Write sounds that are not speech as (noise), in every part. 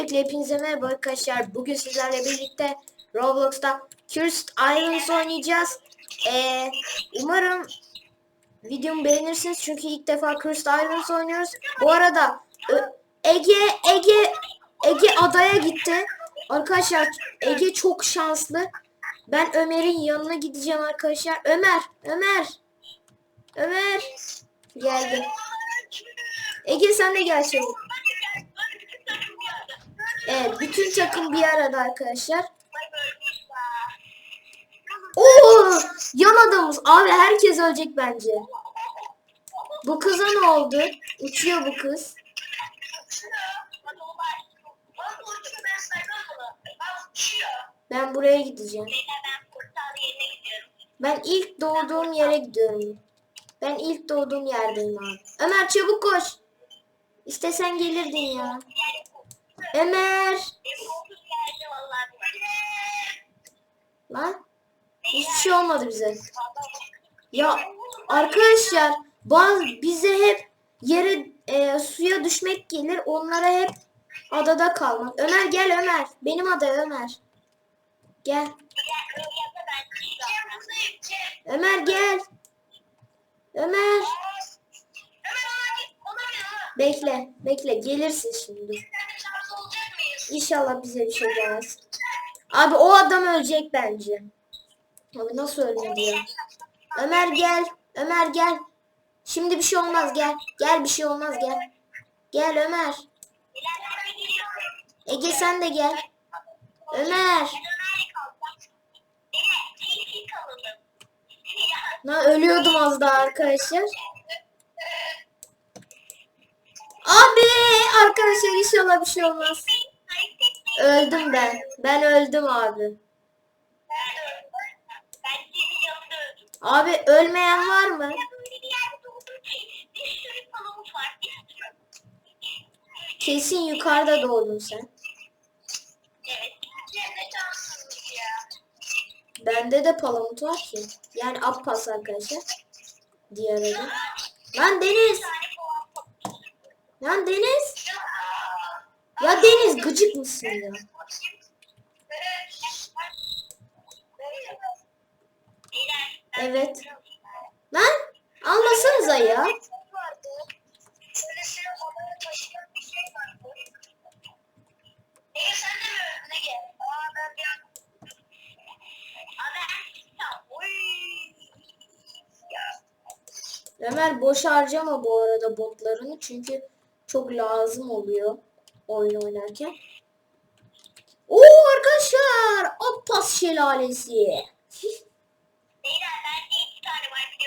Öncelikle hepinize merhaba arkadaşlar. Bugün sizlerle birlikte Roblox'ta Cursed Islands oynayacağız. Ee, umarım videomu beğenirsiniz çünkü ilk defa Cursed Islands oynuyoruz. Bu arada Ege Ege Ege adaya gitti. Arkadaşlar Ege çok şanslı. Ben Ömer'in yanına gideceğim arkadaşlar. Ömer, Ömer. Ömer geldi. Ege sen de gel çabuk. Evet, bütün takım bir arada arkadaşlar. Oo, yan adamız. Abi herkes ölecek bence. Bu kıza ne oldu? Uçuyor bu kız. Ben buraya gideceğim. Ben ilk doğduğum yere gidiyorum. Ben ilk doğduğum yerdeyim abi. Ömer çabuk koş. İstesen gelirdin ya. Ömer. Lan. Hiçbir şey olmadı bize. Ya arkadaşlar bazı bize hep yere e, suya düşmek gelir. Onlara hep adada kalmak. Ömer gel Ömer. Benim ada Ömer. Gel. Ömer gel. Ömer. Bekle. Bekle. Gelirsin şimdi. İnşallah bize bir şey gelmez. Abi o adam ölecek bence. Abi nasıl ölmedi ya? Ömer gel. Ömer gel. Şimdi bir şey olmaz gel. Gel bir şey olmaz gel. Gel Ömer. Ege sen de gel. Ömer. Lan ölüyordum az daha arkadaşlar. Abi arkadaşlar inşallah bir şey olmaz. Öldüm ben. Ben öldüm abi. Abi ölmeyen var mı? Kesin yukarıda doğdun sen. Bende de palamut var ki. Yani appas arkadaşlar. Diğer adı. Lan Deniz. Lan Deniz. Ya Deniz gıcık mısın ya? Evet. Lan almasanıza ya. Ömer boş harcama bu arada botlarını çünkü çok lazım oluyor oyun oynarken. Oo arkadaşlar Appas şelalesi.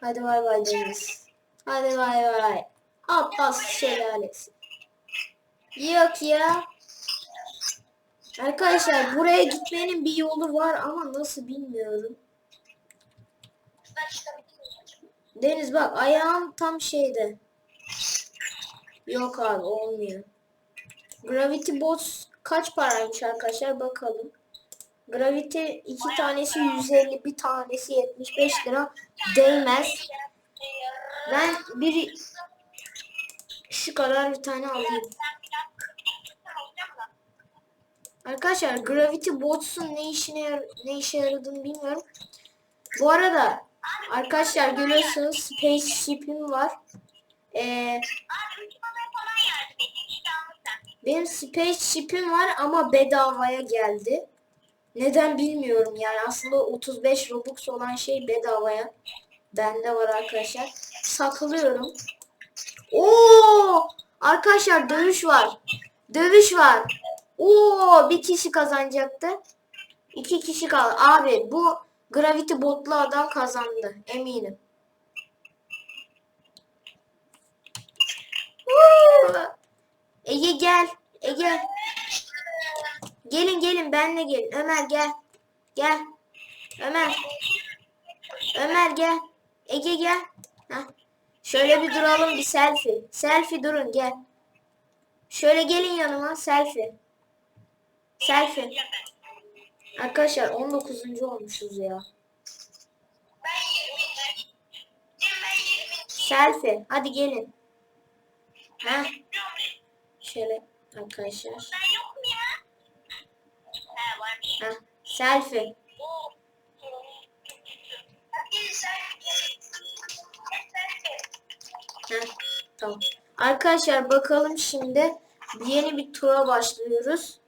Hadi bay bay Deniz. Hadi bay bay. Appas şelalesi. Yok ya. Arkadaşlar buraya gitmenin bir yolu var ama nasıl bilmiyorum. Deniz bak ayağım tam şeyde. Yok abi olmuyor. Gravity Bots kaç paraymış arkadaşlar bakalım. Gravity iki tanesi 150 bir tanesi 75 lira değmez. Ben bir şu kadar bir tane alayım. Arkadaşlar Gravity Bots'un ne işine ne işe yaradığını bilmiyorum. Bu arada arkadaşlar görüyorsunuz Spaceship'im var. Ee, benim Spaceship'im var ama bedavaya geldi. Neden bilmiyorum yani aslında 35 Robux olan şey bedavaya. Bende var arkadaşlar. Saklıyorum. Oo! Arkadaşlar dövüş var. Dövüş var. Oo, bir kişi kazanacaktı. İki kişi kaldı. Abi bu Gravity botlu adam kazandı. Eminim. Woo! Ege gel. Ege. Gelin gelin benle gelin. Ömer gel. Gel. Ömer. Ömer gel. Ege gel. Heh. Şöyle bir duralım bir selfie. Selfie durun gel. Şöyle gelin yanıma selfie. Selfie. Arkadaşlar 19. olmuşuz ya. Selfie. Hadi gelin. Ha? Şöyle arkadaşlar. Ben yokum ya. Heh, selfie. Heh, tamam. Arkadaşlar bakalım şimdi yeni bir tura başlıyoruz.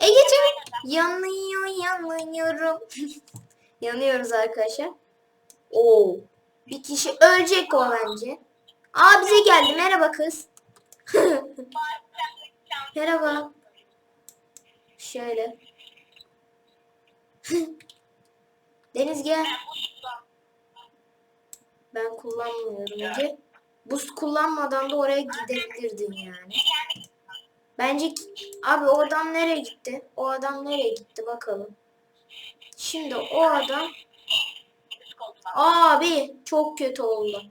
Egeciğim yanıyor yanıyorum. (laughs) Yanıyoruz arkadaşlar. Oo. Bir kişi ölecek o bence. Aa geldi. Merhaba kız. (laughs) Merhaba. Şöyle. (laughs) Deniz gel. Ben kullanmıyorum Ege. Boost kullanmadan da oraya gidebilirdin yani. Bence abi o adam nereye gitti? O adam nereye gitti bakalım. Şimdi o adam abi çok kötü oldu.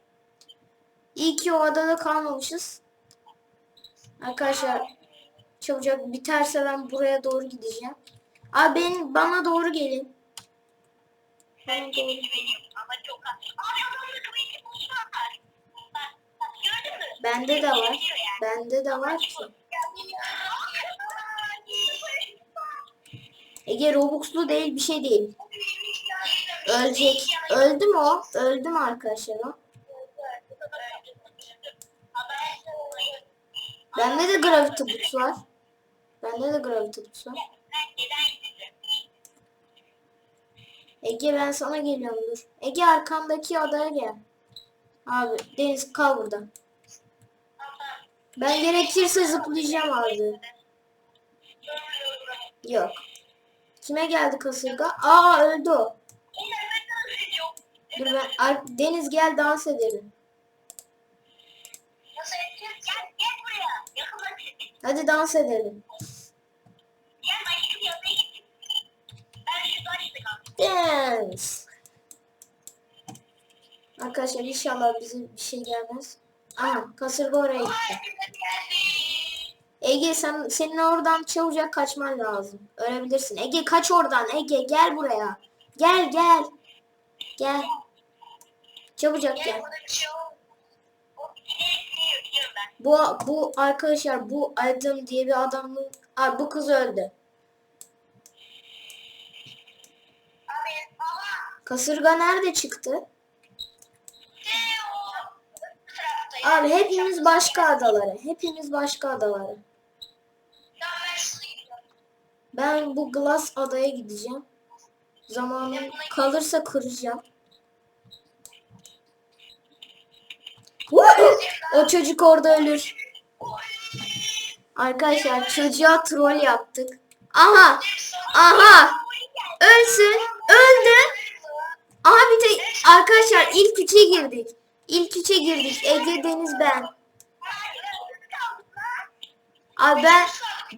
İyi ki o adada kalmamışız. Arkadaşlar çabucak biterse ben buraya doğru gideceğim. Abi ben, bana doğru gelin. Bana doğru. Bende de var. Bende de var ki. Ege Robux'lu değil bir şey değil. Ölecek. Öldü mü o? Öldü mü arkadaşlar o? Bende de Gravity Boots var. Bende de Gravity Boots var. Ege ben sana geliyorum dur. Ege arkandaki adaya gel. Abi Deniz kal burada. Ben gerekirse zıplayacağım abi. Yok. Kime geldi kasırga? Aa öldü o. Dur ben Ar- Deniz gel dans edelim. Gel, gel buraya. Yakınlaşın. Hadi dans edelim. Gel başka bir odaya git. Ben şu taşla kaldım. Dance. Arkadaşlar inşallah bize bir şey gelmez. Aha kasırga oraya gitti. Ege sen senin oradan çabucak kaçman lazım. Ölebilirsin. Ege kaç oradan. Ege gel buraya. Gel gel. Gel. Çabucak Gel şey. Bu bu arkadaşlar bu Adam diye bir adamın Aa, bu kız öldü. Abi. Kasırga nerede çıktı? Abi hepimiz başka adalara. Hepimiz başka adalara. Ben bu Glass adaya gideceğim. Zamanım kalırsa kıracağım. O çocuk orada ölür. Arkadaşlar çocuğa troll yaptık. Aha! Aha! Ölsün. Öldü. Aha bir de arkadaşlar ilk üçe girdik. İlk üçe girdik. Ege Deniz ben. Abi ben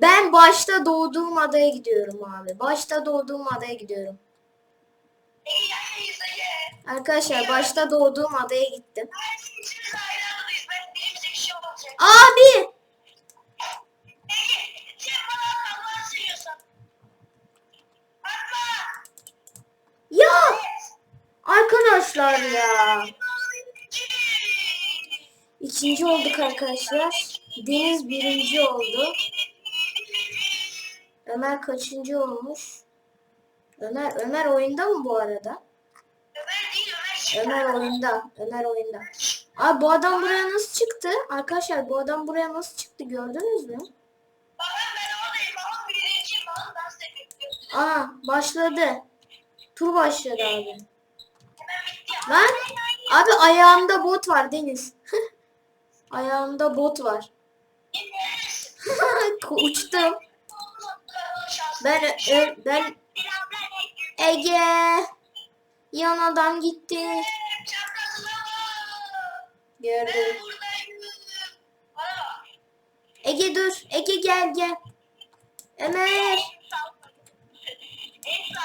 ben başta doğduğum adaya gidiyorum abi. Başta doğduğum adaya gidiyorum. Arkadaşlar başta doğduğum adaya gittim. Abi! Ya! Arkadaşlar ya. İkinci olduk arkadaşlar. Deniz birinci oldu. Ömer kaçıncı olmuş? Ömer Ömer oyunda mı bu arada? Ömer oyunda. Ömer oyunda. Abi bu adam buraya nasıl çıktı? Arkadaşlar bu adam buraya nasıl çıktı gördünüz mü? Aa başladı. Tur başladı abi. Lan abi ayağımda bot var Deniz. (laughs) ayağımda bot var. (laughs) Uçtum. Ben ö- ben Ege yan adam gitti. Gördüm. Ege dur. Ege gel gel. Ömer.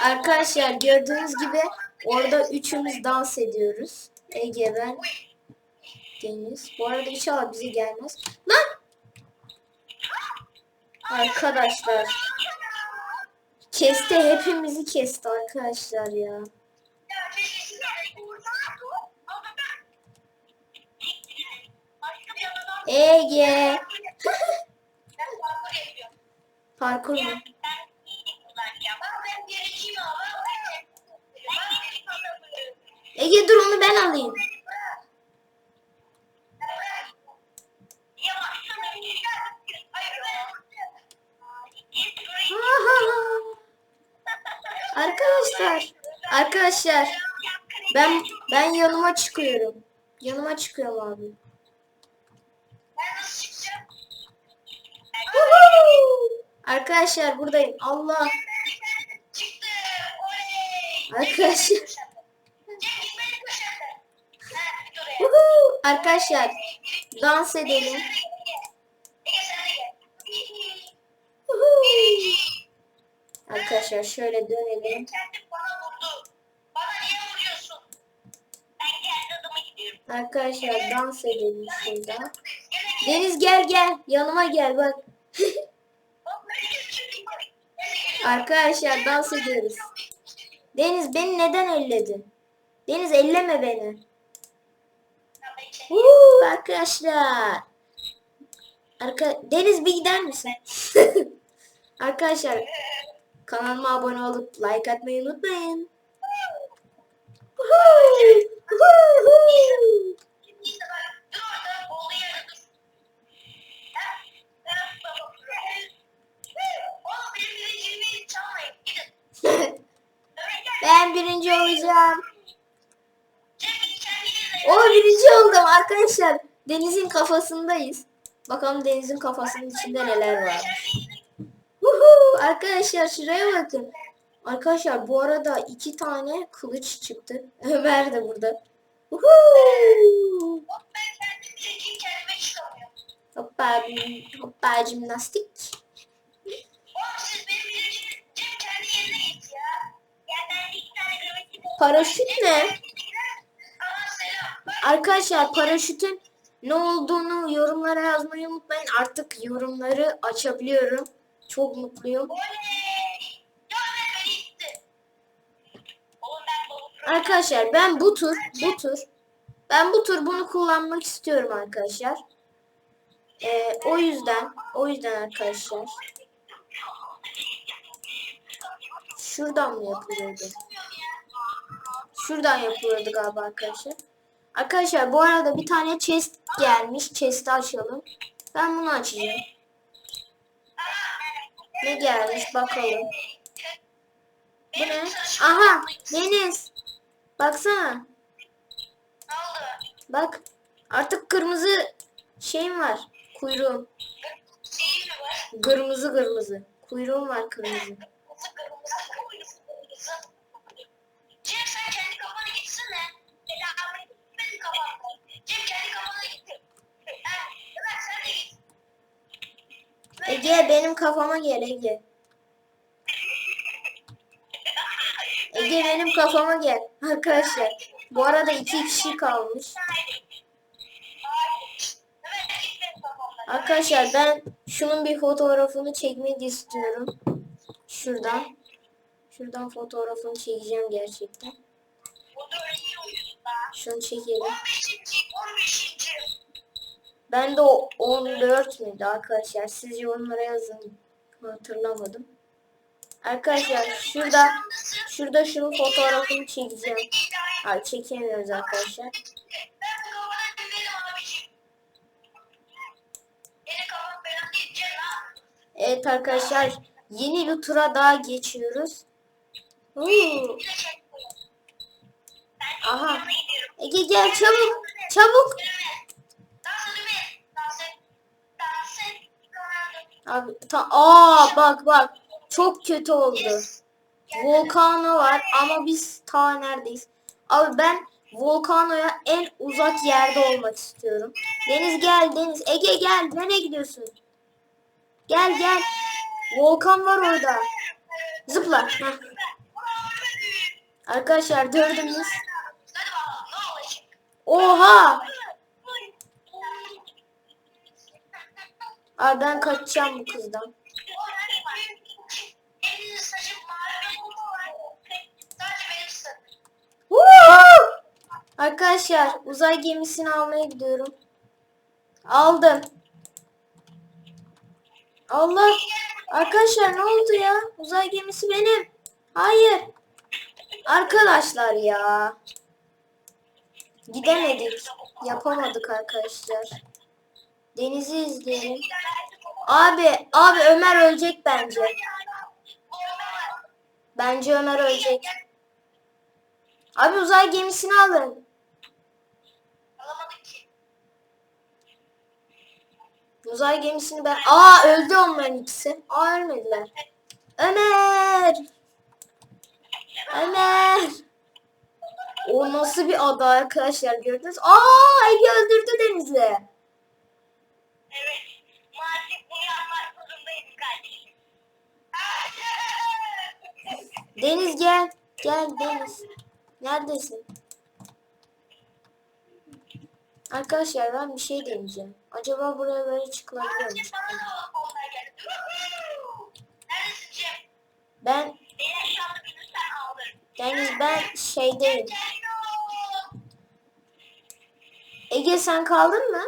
Arkadaşlar gördüğünüz gibi orada üçümüz dans ediyoruz. Ege ben. Deniz. Bu arada inşallah bize gelmez. Lan! Arkadaşlar. Kesti hepimizi kesti arkadaşlar ya. Ege. Parkur mu? Ege dur onu ben alayım. (laughs) Arkadaşlar. Arkadaşlar. Ben ben yanıma çıkıyorum. Yanıma çıkıyorum abi. Ben nasıl çıkacağım? Arkadaşlar buradayım. Allah. Çıktım. Oley. Arkadaşlar. Arkadaşlar dans edelim. Arkadaşlar şöyle dönelim. Arkadaşlar dans edelim şurada. Deniz gel gel. Yanıma gel bak. Hop, böyle geçiyorum. Neyse, geliyorum. Arkadaşlar dans ediyoruz. Deniz beni neden elledin? Deniz elleme beni. Woo, arkadaşlar. Arka Deniz bir gider misin? (laughs) arkadaşlar kanalıma abone olup like atmayı unutmayın. Olacağım. O birinci oldum arkadaşlar. Deniz'in kafasındayız. Bakalım Deniz'in kafasının içinde neler var. Arkadaşlar şuraya bakın. Arkadaşlar bu arada iki tane kılıç çıktı. (laughs) Ömer de burada. Çıkamıyorum. Hoppa, hoppa jimnastik. Paraşüt ne? Arkadaşlar paraşütün ne olduğunu yorumlara yazmayı unutmayın. Artık yorumları açabiliyorum. Çok mutluyum. Arkadaşlar ben bu tur, bu tur, ben bu tur bunu kullanmak istiyorum arkadaşlar. Ee, o yüzden, o yüzden arkadaşlar. Şuradan mı yapılıyordu? Şuradan yapılıyordu galiba arkadaşlar. Arkadaşlar bu arada bir tane chest gelmiş. Chest'i açalım. Ben bunu açacağım. Ne gelmiş bakalım. Bu ne? Aha Deniz. Baksana. Bak artık kırmızı şeyim var. Kuyruğum. Kırmızı kırmızı. Kuyruğum var kırmızı Ege benim kafama gel Ege. Ege benim kafama gel. Arkadaşlar bu arada iki kişi kalmış. Arkadaşlar ben şunun bir fotoğrafını çekmeyi istiyorum. Şuradan. Şuradan fotoğrafını çekeceğim gerçekten. Şunu çekelim. 15. 15. Ben de o 14 müydü arkadaşlar? Siz yorumlara yazın. Hatırlamadım. Arkadaşlar şurada şurada şunun fotoğrafını çekeceğim. Ay çekemiyoruz arkadaşlar. Evet arkadaşlar yeni bir tura daha geçiyoruz. Huu. Bir de çek bunu. Ben Aha. Ege gel çabuk çabuk. Abi ta aa bak bak çok kötü oldu. Volcano var ama biz ta neredeyiz? Abi ben Volcano'ya en uzak yerde olmak istiyorum. Deniz gel Deniz. Ege gel. Nereye gidiyorsun? Gel gel. Volkan var orada. Zıpla. Heh. Arkadaşlar dördümüz. Hadi bakalım ne olacak? Oha. Abi ben kaçacağım bu kızdan. Arkadaşlar uzay gemisini almaya gidiyorum. Aldım. Allah. Arkadaşlar ne oldu ya? Uzay gemisi benim. Hayır. Arkadaşlar ya. Gidemedik. Yapamadık arkadaşlar. Denizi izleyelim. Abi, abi Ömer ölecek bence. Bence Ömer ölecek. Abi uzay gemisini alın. Uzay gemisini ben... Aa öldü onların ikisi. Aa ölmediler. Ömer! Ömer! O nasıl bir ada arkadaşlar gördünüz? Aa Ege öldürdü Denizli. Evet. Maalesef bunu yapmak zorundayız kardeşim. (laughs) Deniz gel. Gel Deniz. Neredesin? Arkadaşlar ben bir şey deneyeceğim. Acaba buraya böyle çıkılabiliyor mu? Ben. Deniz ben şeydeyim. Ege sen kaldın mı?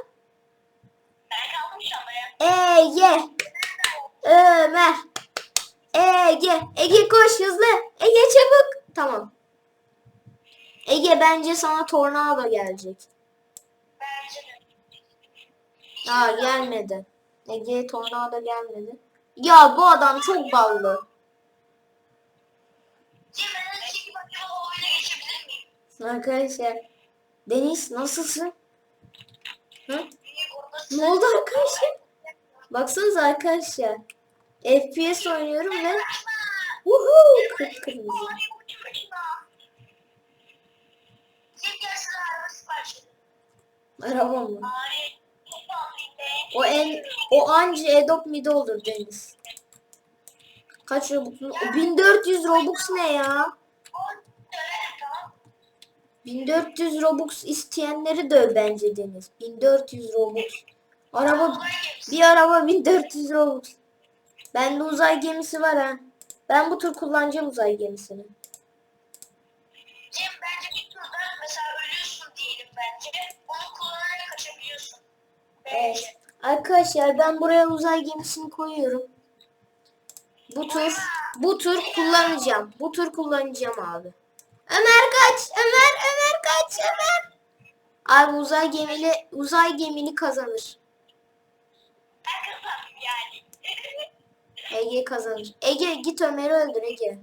Ben kaldım şu anda ya. Ege. Ömer. Ege. Ege koş hızlı. Ege çabuk. Tamam. Ege bence sana tornado gelecek. Bence de. Aa gelmedi. Ege tornado gelmedi. Ya bu adam çok ballı. Arkadaşlar. Deniz nasılsın? Orada Ne oldu arkadaşlar? Baksanıza arkadaşlar. FPS oynuyorum ve Woohoo! Kıpkırmızı. Araba mı? O en o anca Edop mide olur Deniz. Kaç Robux? 1400 Robux ne ya? On dönerim tamam. 1400 Robux isteyenleri döv bence Deniz. 1400 Robux. Araba bir araba 1400 Robux. Bende uzay gemisi var ha. Ben bu tur kullanacağım uzay gemisini. Cem bence bir turda mesela ölüyorsun diyelim bence. Onu kullanarak kaçabiliyorsun. Bence. Evet. Arkadaşlar ben buraya uzay gemisini koyuyorum. Bu tur bu tur kullanacağım. Bu tur kullanacağım abi. Ömer kaç. Ömer Ömer kaç. Ömer. Abi uzay gemili uzay gemili kazanır. Yani. (laughs) Ege kazanır. Ege git Ömer'i öldür Ege.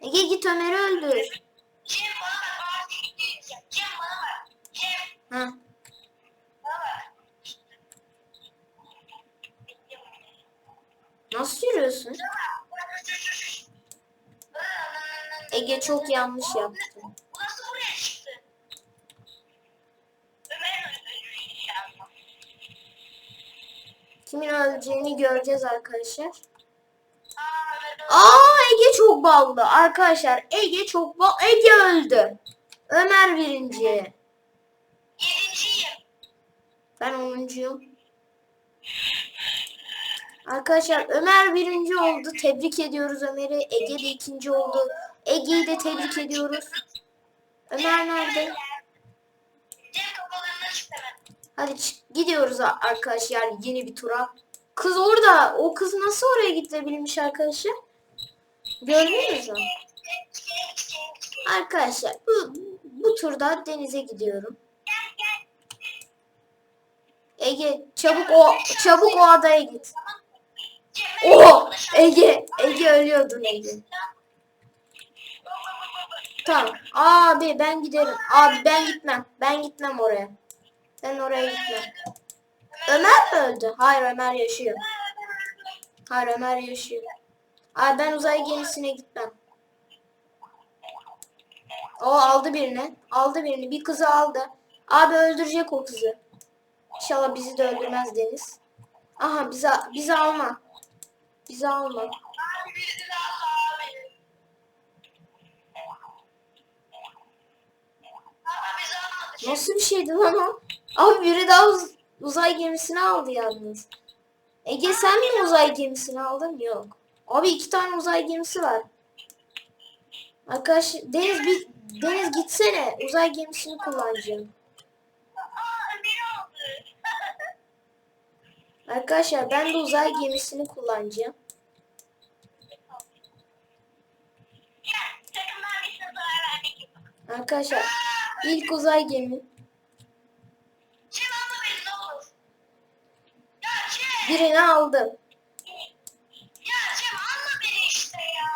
Ege git Ömer'i öldür. Cem bana bak. Diyeceğim. Cem bana bak. Cem Ha. bana bak. Nasıl yürüyorsun? Ege çok yanlış yaptı. Kimin öleceğini göreceğiz arkadaşlar. Aa Ege çok ballı. Arkadaşlar Ege çok bal. Ege öldü. Ömer birinci. Yedinciyim. Ben onuncuyum. Arkadaşlar Ömer birinci oldu. Tebrik ediyoruz Ömer'i. Ege de ikinci oldu. Ege'yi de tebrik ediyoruz. Ömer nerede? Hadi çık- gidiyoruz arkadaşlar yeni bir tura. Kız orada. O kız nasıl oraya gidebilmiş arkadaşlar? Gördünüz mü? Arkadaşlar bu, bu turda denize gidiyorum. Ege çabuk o çabuk o adaya git. Oo Ege Ege ölüyordun Ege. Tamam. Abi ben giderim. Abi ben gitmem. Ben gitmem oraya. Ben oraya gitmem. Ömer mi öldü? Hayır Ömer yaşıyor. Hayır Ömer yaşıyor. Abi ben uzay gemisine gitmem. O aldı birini. Aldı birini. Bir kızı aldı. Abi öldürecek o kızı. İnşallah bizi de öldürmez Deniz. Aha bizi bizi alma. Bizi alma. Nasıl bir şeydi lan o? Abi biri daha uz uzay gemisini aldı yalnız. Ege sen mi uzay gemisini aldın? Yok. Abi iki tane uzay gemisi var. Arkadaş Deniz bir Deniz gitsene. Uzay gemisini kullanacağım. Arkadaşlar ben de uzay gemisini kullanacağım. Arkadaşlar ilk uzay gemi. Beni ne olur. Ya Cem. Birini aldım. Ya Cem beni işte ya.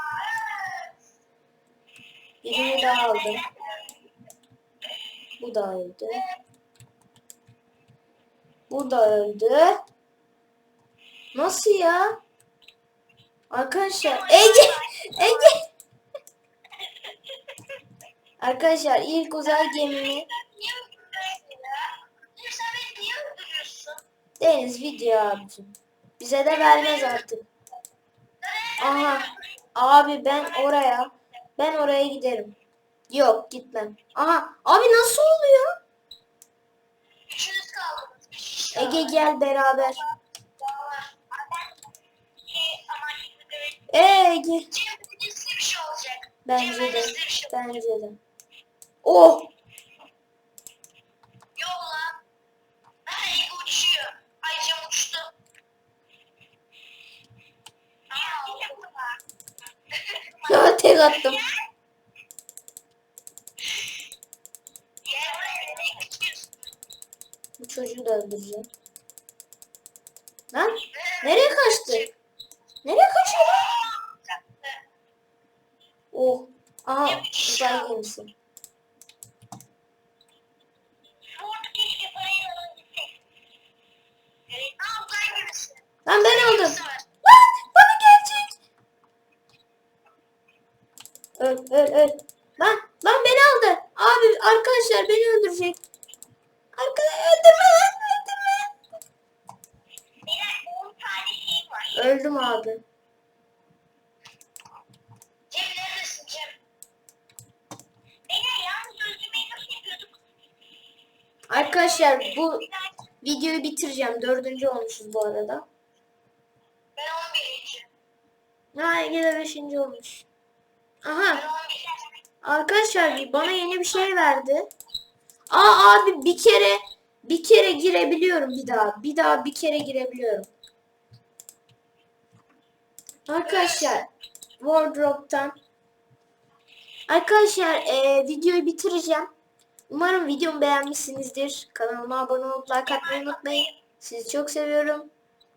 Birini daha aldım. Bu da öldü. Bu da öldü. Nasıl ya? Arkadaşlar Ege Ege Arkadaşlar ilk uzay gemimi? Deniz video abicim. Bize de vermez artık. Aha. Abi ben oraya ben oraya giderim. Yok gitmem. Aha abi nasıl oluyor? Ege gel beraber. Ee, Ege. Bence şey. Cem Bence de. şey Bence de. Oh. Yolla. Ay Ege uçuyor. Ay Cem uçtu. (laughs) Aa, Tek attım. Nereye? Bu çocuğu da öldüreceğim. Lan nereye kaçtı? Nereye kaçıyor lan? Oh. Aha uzay gemisi. Burada keşke parayı alabilsek. Evet, aa, uzay gemisi. Lan ben aldım. Gemisi var. Lan bana gelecek. Öl öl. Lan lan beni aldı. Abi arkadaşlar beni öldürecek. Arkadaşlar öldürme lan öldürme. Öldüm abi. Arkadaşlar bu videoyu bitireceğim. Dördüncü olmuşuz bu arada. Ben 11. Ha Ege de beşinci olmuş. Aha 11. arkadaşlar bana yeni bir şey verdi. Aa abi bir kere bir kere girebiliyorum bir daha. Bir daha bir kere girebiliyorum. Arkadaşlar wardrobe'tan Arkadaşlar e, videoyu bitireceğim. Umarım videomu beğenmişsinizdir. Kanalıma abone olup like atmayı unutmayın. Sizi çok seviyorum.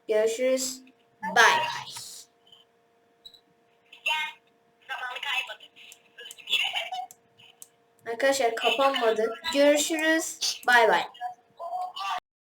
Görüşürüz. Bye bye. Gel. Zamanı kaybolduk. Arkadaşlar kapanmadı. Görüşürüz. Bay bay.